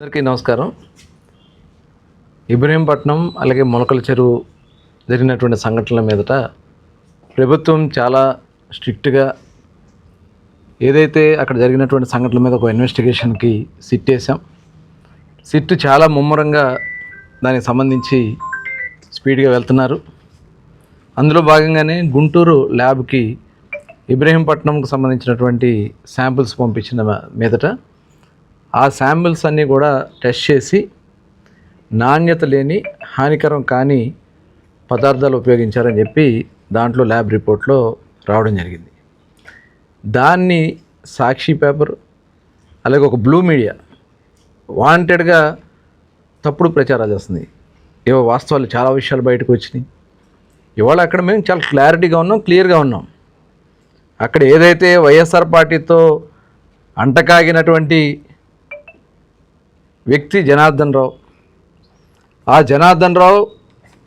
అందరికీ నమస్కారం. ఇబ్రహీంపట్నం అలాగే మొలకల చెరువు జరిగినటువంటి సంఘటనల మీదట ప్రభుత్వం చాలా స్ట్రిక్ట్గా ఏదైతే అక్కడ జరిగినటువంటి సంఘటనల మీద ఒక ఇన్వెస్టిగేషన్కి సిట్ వేసాం సిట్ చాలా ముమ్మరంగా దానికి సంబంధించి స్పీడ్గా వెళ్తున్నారు. అందులో భాగంగానే గుంటూరు ల్యాబ్కి ఇబ్రహీంపట్నంకు సంబంధించినటువంటి శాంపిల్స్ పంపించిన మీదట ఆ శాంపిల్స్ అన్నీ కూడా టెస్ట్ చేసి నాణ్యత లేని హానికరం కాని పదార్థాలు ఉపయోగించారని చెప్పి దాంట్లో ల్యాబ్ రిపోర్ట్లో రావడం జరిగింది. దాన్ని సాక్షి పేపర్ అలాగే ఒక బ్లూ మీడియా వాంటెడ్గా తప్పుడు ప్రచారాలు చేస్తుంది. ఏవో వాస్తవాలు చాలా విషయాలు బయటకు వచ్చినాయి. ఇవాళ అక్కడ మేము చాలా క్లారిటీగా ఉన్నాం క్లియర్గా ఉన్నాం. అక్కడ ఏదైతే వైఎస్ఆర్ పార్టీతో అంటకాగినటువంటి వ్యక్తి జనార్దన్ రావు. ఆ జనార్దన్ రావు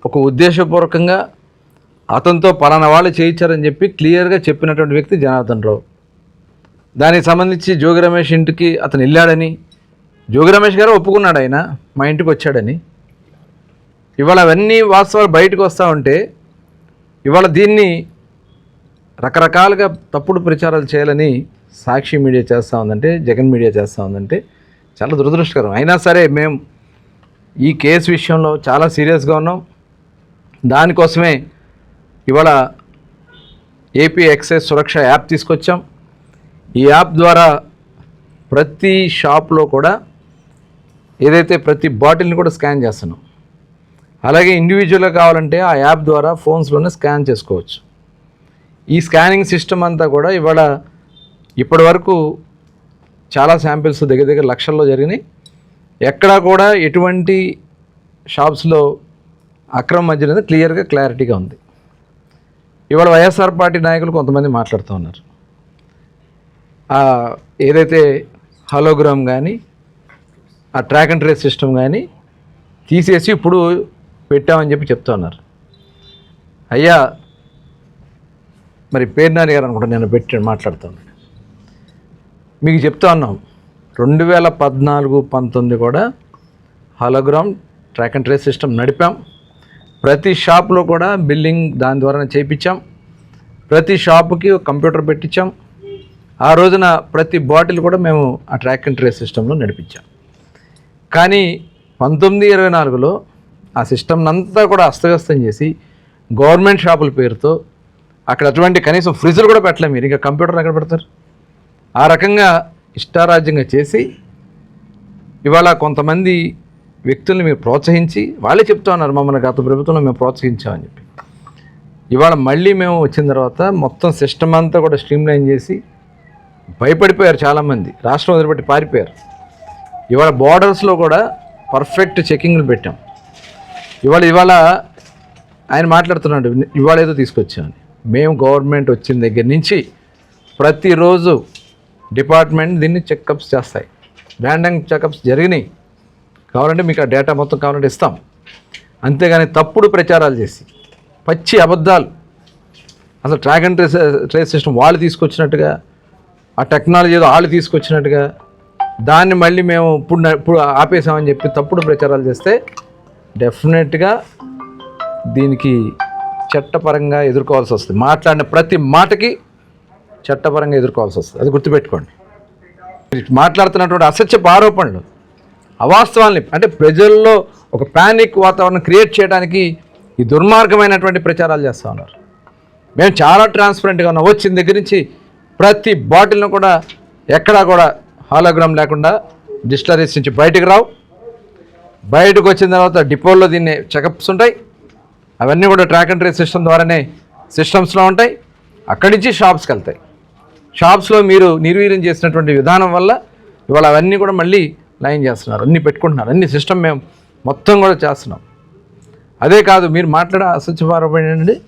ఒక ఉద్దేశపూర్వకంగా అతనితో పలానా వాళ్ళు చేయించారని చెప్పి క్లియర్గా చెప్పినటువంటి వ్యక్తి జనార్దన్ రావు. దానికి సంబంధించి జోగి రమేష్ ఇంటికి అతను వెళ్ళాడని జోగి రమేష్ గారు ఒప్పుకున్నాడు ఆయన మా ఇంటికి వచ్చాడని. ఇవాళ అవన్నీ వాస్తవాలు బయటకు వస్తూ ఉంటే ఇవాళ దీన్ని రకరకాలుగా తప్పుడు ప్రచారాలు చేయాలని సాక్షి మీడియా చేస్తూ ఉందంటే జగన్ మీడియా చేస్తూ ఉందంటే చాలా దురదృష్టకరం. అయినా సరే మేము ఈ కేసు విషయంలో చాలా సీరియస్గా ఉన్నాం. దానికోసమే ఇవాళ ఏపీ ఎక్సైజ్ సురక్ష యాప్ తీసుకొచ్చాం. ఈ యాప్ ద్వారా ప్రతి షాప్లో కూడా ఏదైతే ప్రతి బాటిల్ని కూడా స్కాన్ చేస్తున్నాం. అలాగే ఇండివిజువల్గా కావాలంటే ఆ యాప్ ద్వారా ఫోన్స్లోనే స్కాన్ చేసుకోవచ్చు. ఈ స్కానింగ్ సిస్టమ్ అంతా కూడా ఇవాళ ఇప్పటి వరకు చాలా శాంపిల్స్ దగ్గర దగ్గర లక్షల్లో జరిగినాయి. ఎక్కడా కూడా ఎటువంటి షాప్స్లో అక్రమ మధ్య అనేది క్లియర్గా క్లారిటీగా ఉంది. ఇవాళ వైఎస్ఆర్ పార్టీ నాయకులు కొంతమంది మాట్లాడుతూ ఉన్నారు. ఏదైతే హలోగ్రామ్ కానీ ఆ ట్రాక్ అండ్ ట్రేస్ సిస్టమ్ కానీ తీసేసి ఇప్పుడు పెట్టామని చెప్పి చెప్తా ఉన్నారు. అయ్యా మరి పేర్నాని గారు అనుకుంటా నేను పెట్టి మాట్లాడుతున్నాను మీకు చెప్తా ఉన్నాం. రెండు వేల పద్నాలుగు పంతొమ్మిది కూడా hologram track and trace system నడిపాం. ప్రతి షాప్లో కూడా బిల్లింగ్ దాని ద్వారా చేయించాం. ప్రతి షాపుకి ఒక కంప్యూటర్ పెట్టించాం. ఆ రోజున ప్రతి బాటిల్ కూడా మేము ఆ ట్రాక్ అండ్ ట్రేస్ సిస్టంలో నడిపించాం. కానీ పంతొమ్మిది ఇరవై నాలుగులో ఆ సిస్టమ్ అంతా కూడా అస్తవ్యస్తం చేసి గవర్నమెంట్ షాపుల పేరుతో అక్కడ అటువంటి కనీసం ఫ్రిడ్జ్లు కూడా పెట్టలేము మీరు. ఇంకా కంప్యూటర్ ఎక్కడ పెడతారు? ఆ రకంగా ఇష్టారాజ్యంగా చేసి ఇవాళ కొంతమంది వ్యక్తుల్ని మీరు ప్రోత్సహించి వాళ్ళే చెప్తా ఉన్నారు మమ్మల్ని గత ప్రభుత్వంలో మేము ప్రోత్సహించామని చెప్పి. ఇవాళ మళ్ళీ మేము వచ్చిన తర్వాత మొత్తం సిస్టమ్ అంతా కూడా స్ట్రీమ్లైన్ చేసి భయపడిపోయారు చాలామంది రాష్ట్రం వదిలిపెట్టి పారిపోయారు. ఇవాళ బార్డర్స్లో కూడా పర్ఫెక్ట్ చెకింగ్లు పెట్టాం. ఇవాళ ఇవాళ ఆయన మాట్లాడుతున్నాడు ఇవాళ ఏదో తీసుకొచ్చామని మేము గవర్నమెంట్ వచ్చిన దగ్గర నుంచి ప్రతిరోజు డిపార్ట్మెంట్ దీన్ని చెకప్స్ చేస్తాయి. ర్యాండమ్ చెకప్స్ జరిగినాయి. కావాలంటే మీకు ఆ డేటా మొత్తం కావాలంటే ఇస్తాం. అంతేగాని తప్పుడు ప్రచారాలు చేసి పచ్చి అబద్ధాలు. అసలు track and trace trace system వాళ్ళు తీసుకొచ్చినట్టుగా ఆ టెక్నాలజీ ఏదో వాళ్ళు తీసుకొచ్చినట్టుగా దాన్ని మళ్ళీ మేము ఇప్పుడు ఇప్పుడు ఆపేసామని చెప్పి తప్పుడు ప్రచారాలు చేస్తే డెఫినెట్గా దీనికి చట్టపరంగా ఎదుర్కోవాల్సి వస్తుంది. మాట్లాడిన ప్రతి మాటకి చట్టపరంగా ఎదుర్కోవాల్సి వస్తుంది. అది గుర్తుపెట్టుకోండి. మాట్లాడుతున్నటువంటి అసత్యపు ఆరోపణలు అవాస్తవాల్ని అంటే ప్రజల్లో ఒక ప్యానిక్ వాతావరణం క్రియేట్ చేయడానికి ఈ దుర్మార్గమైనటువంటి ప్రచారాలు చేస్తూ ఉన్నారు. మేము చాలా ట్రాన్స్పరెంట్గా ఉన్నాం. వచ్చిన దగ్గర నుంచి ప్రతి బాటిల్ను కూడా ఎక్కడా కూడా హాలోగ్రామ్ లేకుండా డిస్టరీస్ నుంచి బయటకు రావు. బయటకు వచ్చిన తర్వాత డిపోల్లో దీన్ని చెకప్స్ ఉంటాయి. అవన్నీ కూడా ట్రాక్ అండ్ ట్రేస్ సిస్టమ్ ద్వారానే సిస్టమ్స్లో ఉంటాయి. అక్కడి నుంచి షాప్స్కి వెళ్తాయి. షాప్స్లో మీరు నిర్వీర్యం చేసినటువంటి విధానం వల్ల ఇవాళ అవన్నీ కూడా మళ్ళీ లైన్ చేస్తున్నారు. అన్నీ పెట్టుకుంటున్నారు. అన్ని సిస్టమ్ మేము మొత్తం కూడా చేస్తున్నాం. అదే కాదు మీరు మాట్లాడే అసత్యపారపడి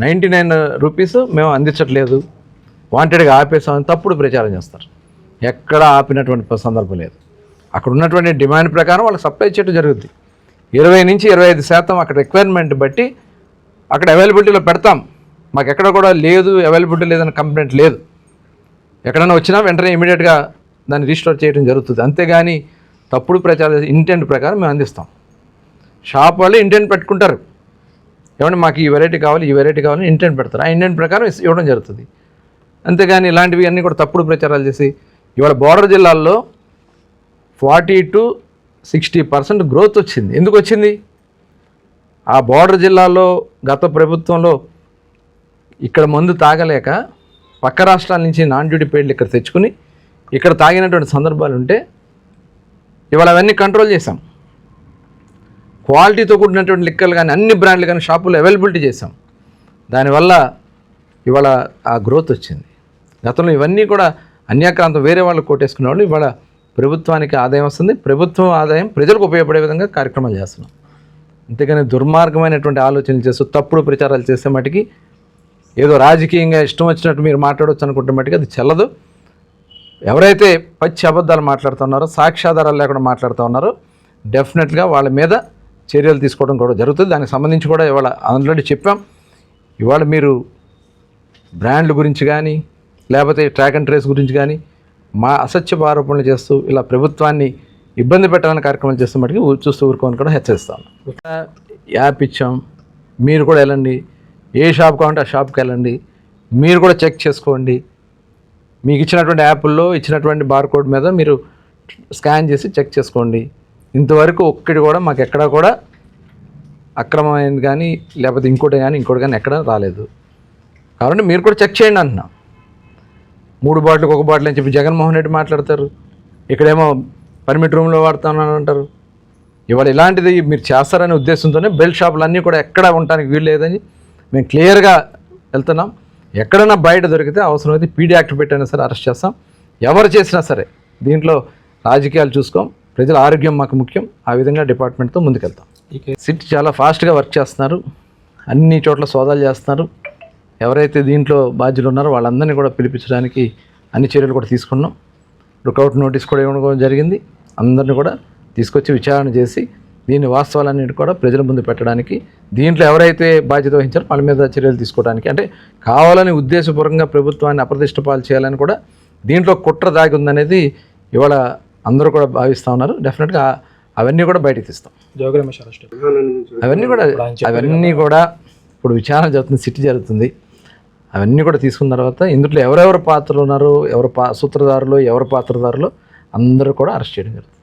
నైంటీ నైన్ రూపీస్ మేము అందించట్లేదు. వాంటెడ్గా ఆపేసామని తప్పుడు ప్రచారం చేస్తారు. ఎక్కడ ఆపినటువంటి సందర్భం లేదు. అక్కడ ఉన్నటువంటి డిమాండ్ ప్రకారం వాళ్ళకి సప్లై చేయడం జరుగుద్ది. ఇరవై నుంచి ఇరవై ఐదు శాతం అక్కడ రిక్వైర్మెంట్ బట్టి అక్కడ అవైలబిలిటీలో పెడతాం. మాకు ఎక్కడ కూడా లేదు అవైలబిలిటీ లేదని కంప్లైంట్ లేదు. ఎక్కడైనా వచ్చినా వెంటనే ఇమీడియట్గా దాన్ని రీస్టోర్ చేయడం జరుగుతుంది. అంతేగాని తప్పుడు ప్రచారం ఇంటెంట్ ప్రకారం మేము అందిస్తాం. షాప్ వాళ్ళు ఇంటెంట్ పెట్టుకుంటారు. ఏమంటే మాకు ఈ వెరైటీ కావాలి ఈ వెరైటీ కావాలి ఇంటెంట్ పెడతారు. ఆ ఇంటెంట్ ప్రకారం ఇవ్వడం జరుగుతుంది. అంతేగాని ఇలాంటివి అన్నీ కూడా తప్పుడు ప్రచారాలు చేసి ఇవాళ బోర్డర్ జిల్లాల్లో forty to sixty percent growth వచ్చింది. ఎందుకు వచ్చింది? ఆ బోర్డర్ జిల్లాలో గత ప్రభుత్వంలో ఇక్కడ మందు తాగలేక పక్క రాష్ట్రాల నుంచి నాన్ డ్యూటీ పేర్లు ఇక్కడ తెచ్చుకుని ఇక్కడ తాగినటువంటి సందర్భాలు ఉంటే ఇవాళ అవన్నీ కంట్రోల్ చేసాం క్వాలిటీతో కూడినటువంటి లిక్కర్లు కానీ అన్ని బ్రాండ్లు కానీ షాపులు అవైలబిలిటీ చేసాం దానివల్ల ఇవాళ ఆ గ్రోత్ వచ్చింది. గతంలో ఇవన్నీ కూడా అన్యాక్రాంతం వేరే వాళ్ళు కొట్టేసుకునే వాళ్ళు ఇవాళ ప్రభుత్వానికి ఆదాయం వస్తుంది. ప్రభుత్వం ఆదాయం ప్రజలకు ఉపయోగపడే విధంగా కార్యక్రమాలు చేస్తున్నాం. అంతేకాని దుర్మార్గమైనటువంటి ఆలోచనలు చేస్తూ తప్పుడు ప్రచారాలు చేసే మటుకి ఏదో రాజకీయంగా ఇష్టం వచ్చినట్టు మీరు మాట్లాడవచ్చు అనుకుంటే మటుకు అది చెల్లదు. ఎవరైతే పచ్చి అబద్ధాలు మాట్లాడుతున్నారో సాక్ష్యాధారాలు లేకుండా మాట్లాడుతూ ఉన్నారో డెఫినెట్గా వాళ్ళ మీద చర్యలు తీసుకోవడం కూడా జరుగుతుంది. దానికి సంబంధించి కూడా ఇవాళ ఆల్రెడీ చెప్పాం. ఇవాళ మీరు బ్రాండ్ల గురించి కానీ లేకపోతే ట్రాక్ అండ్ ట్రేస్ గురించి కానీ మా అసత్య ఆరోపణలు చేస్తూ ఇలా ప్రభుత్వాన్ని ఇబ్బంది పెట్టాలని కార్యక్రమాలు చేస్తున్నప్పటికీ చూస్తూ ఊరుకోని కూడా హెచ్చరిస్తాను యాప్ ఇచ్చాం. మీరు కూడా వెళ్ళండి. ఏ షాప్ కావాలంటే ఆ షాప్కి వెళ్ళండి. మీరు కూడా చెక్ చేసుకోండి. మీకు ఇచ్చినటువంటి యాప్ల్లో ఇచ్చినటువంటి బార్కోడ్ మీద మీరు స్కాన్ చేసి చెక్ చేసుకోండి. ఇంతవరకు ఒక్కటి కూడా మాకు ఎక్కడా కూడా అక్రమమైనది కానీ లేకపోతే ఇంకోటి కానీ ఇంకోటి కానీ ఎక్కడ రాలేదు. కాబట్టి మీరు కూడా చెక్ చేయండి అంటున్నా. మూడు బాటిల్కి ఒక బాటిల్ అని చెప్పి జగన్మోహన్ రెడ్డి మాట్లాడతారు. ఇక్కడేమో పర్మిట్ రూమ్లో వాడుతున్నాను అంటారు. ఇవాళ ఇలాంటిది మీరు చేస్తారనే ఉద్దేశంతోనే బెల్ట్ షాపులు అన్నీ కూడా ఎక్కడ ఉండటానికి వీలు లేదని మేము క్లియర్గా వెళ్తున్నాం. ఎక్కడైనా బయట దొరికితే అవసరమైతే పీడీ యాక్ట్ పెట్టైనా సరే అరెస్ట్ చేస్తాం. ఎవరు చేసినా సరే దీంట్లో రాజకీయాలు చూసుకోం. ప్రజల ఆరోగ్యం మాకు ముఖ్యం. ఆ విధంగా డిపార్ట్మెంట్తో ముందుకెళ్తాం. సిట్ చాలా ఫాస్ట్గా వర్క్ చేస్తున్నారు. అన్ని చోట్ల సోదాలు చేస్తున్నారు. ఎవరైతే దీంట్లో బాధ్యులు ఉన్నారో వాళ్ళందరినీ కూడా పిలిపించడానికి అన్ని చర్యలు కూడా తీసుకున్నాం. లుకౌట్ నోటీస్ కూడా ఇవ్వడం జరిగింది. అందరిని కూడా తీసుకొచ్చి విచారణ చేసి దీని వాస్తవాలన్నిటి కూడా ప్రజల ముందు పెట్టడానికి దీంట్లో ఎవరైతే బాధ్యత వహించారో వాళ్ళ మీద చర్యలు తీసుకోవడానికి. అంటే కావాలని ఉద్దేశపూర్వకంగా ప్రభుత్వాన్ని అప్రతిష్ట పాలు చేయాలని కూడా దీంట్లో కుట్ర దాగి ఉందనేది ఇవాళ అందరూ కూడా భావిస్తూ ఉన్నారు. డెఫినెట్గా అవన్నీ కూడా బయటకు తీస్తాం. అవన్నీ కూడా అవన్నీ కూడా ఇప్పుడు విచారణ జరుగుతుంది సిటీ జరుగుతుంది. అవన్నీ కూడా తీసుకున్న తర్వాత ఇందులో ఎవరెవరు పాత్రలు ఉన్నారో ఎవరు పా సూత్రధారులు ఎవరు పాత్రధారులు అందరూ కూడా అరెస్ట్ చేయడం జరుగుతుంది.